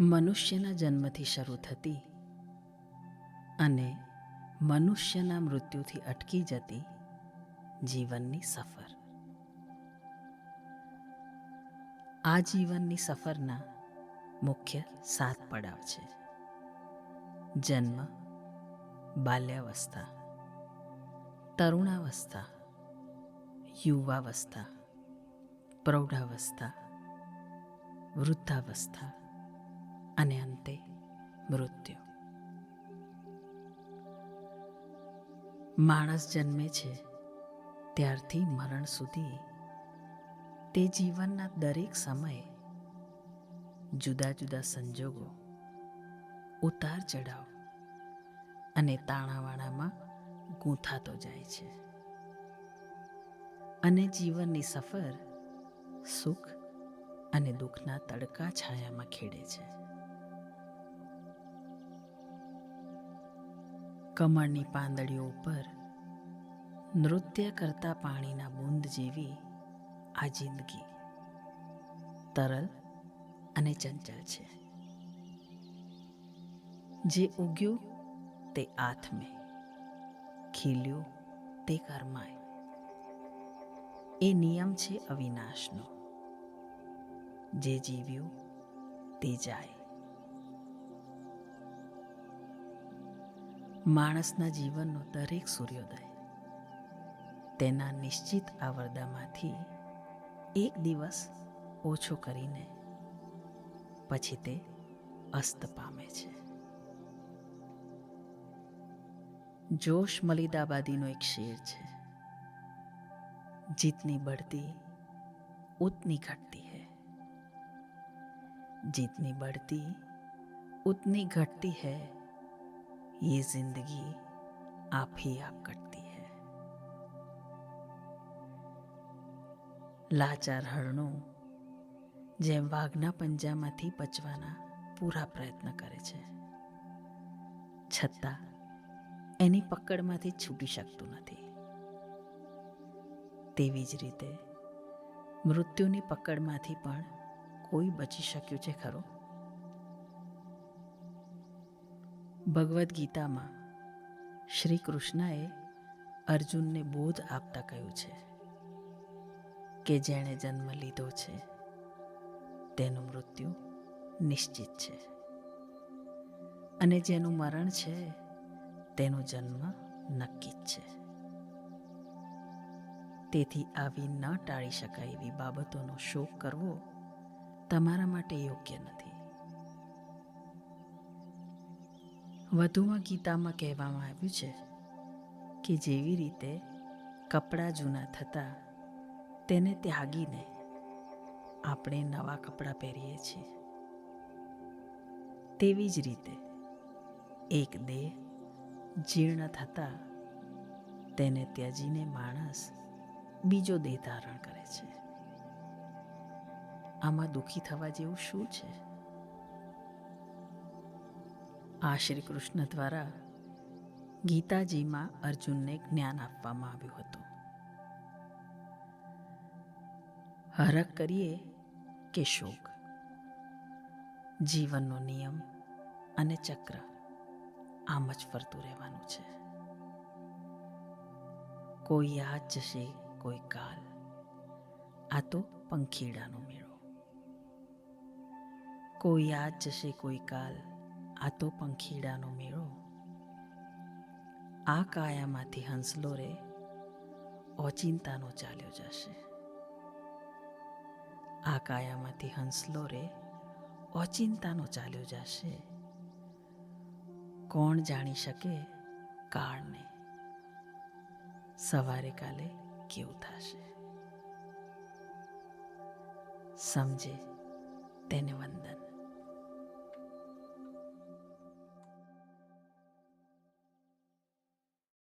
મનુષ્યના જન્મથી શરૂ થતી અને મનુષ્યના મૃત્યુથી અટકી જતી જીવનની સફર. આ જીવનની સફરના મુખ્ય સાત પડાવ છે. જન્મ, બાલ્યાવસ્થા, તરુણાવસ્થા, યુવાવસ્થા, પ્રૌઢાવસ્થા, વૃદ્ધાવસ્થા અને અંતે મૃત્યુ. માણસ જન્મે છે, ત્યારથી મરણ સુધી તે જીવનના દરેક સમયે જુદા જુદા સંજોગો ઉતાર ચઢાવ અને તાણાવાણામાં ગૂંથાતો જાય છે. અને જીવનની સફર સુખ અને દુઃખના તડકા છાયામાં ખેડે છે. કમળની પાંદડીઓ ઉપર નૃત્ય કરતા પાણીના બૂંદ જેવી આ જિંદગી. તરલ અને ચંચળ છે. જે ઉગ્યું તે આથમે, ખીલ્યું તે કરમાય. એ નિયમ છે અવિનાશનો. જે જીવ્યું તે જાય. માણસના જીવનનો દરેક સૂર્યોદય તેના નિશ્ચિત આવરદામાંથી એક દિવસ ઓછો કરીને પછી તે અસ્ત પામે છે. જોશ મલિદાબાદીનો એક શેર છે. જીતની બઢતી ઉતની ઘટતી હૈ. જીતની બઢતી ઉતની ઘટતી હૈ ये जिंदगी आप ही आप कटती है લાચાર હરણું જેમ વાઘના પંજામાંથી બચવાના પૂરા પ્રયત્ન કરે છે છતાં એની પકડમાંથી છૂટી શકતું નથી તેવી જ રીતે મૃત્યુની પકડમાંથી પણ કોઈ બચી શક્યું છે ખરો ભગવદ્ ગીતામાં શ્રી કૃષ્ણએ અર્જુનને બોધ આપતા કહ્યું છે કે જેણે જન્મ લીધો છે, તેનું મૃત્યુ નિશ્ચિત છે. અને જેનું મરણ છે, તેનો જન્મ નક્કી જ છે. તેથી આવી ન ટાળી શકાય એવી બાબતોનો શોક કરવો તમારા માટે યોગ્ય નથી. વધુમાં ગીતામાં કહેવામાં આવ્યું છે કે જેવી રીતે કપડાં જૂના થતાં તેને ત્યાગીને આપણે નવા કપડાં પહેરીએ છીએ. તેવી જ રીતે એક દેહ જીર્ણ થતાં તેને ત્યજીને માણસ બીજો દેહ ધારણ કરે છે. આમાં દુઃખી થવા જેવું શું છે? આ શ્રી કૃષ્ણ દ્વારા ગીતાજીમાં અર્જુનને જ્ઞાન આપવામાં આવ્યું હતું. હરક કરીએ કે શોક? જીવનનો નિયમ અને ચક્ર આમ જ ફરતું રહેવાનું છે. કોઈ યાદ જશે, કોઈ કાલ. આ તો પંખીડાનો મેળો. કોઈ યાદ જશે, કોઈ કાલ. આ તો પંખીડાનો મેળો. આ કાયામાંથી હંસલો રે, ઓચિંતાનો ચાલ્યો જશે. આ કાયામાંથી હંસલો રે, ઓચિંતાનો ચાલ્યો જશે. કોણ જાણી શકે કાળને? સવારે કાલે કેવું થશે? સમજે, તેને વંદન.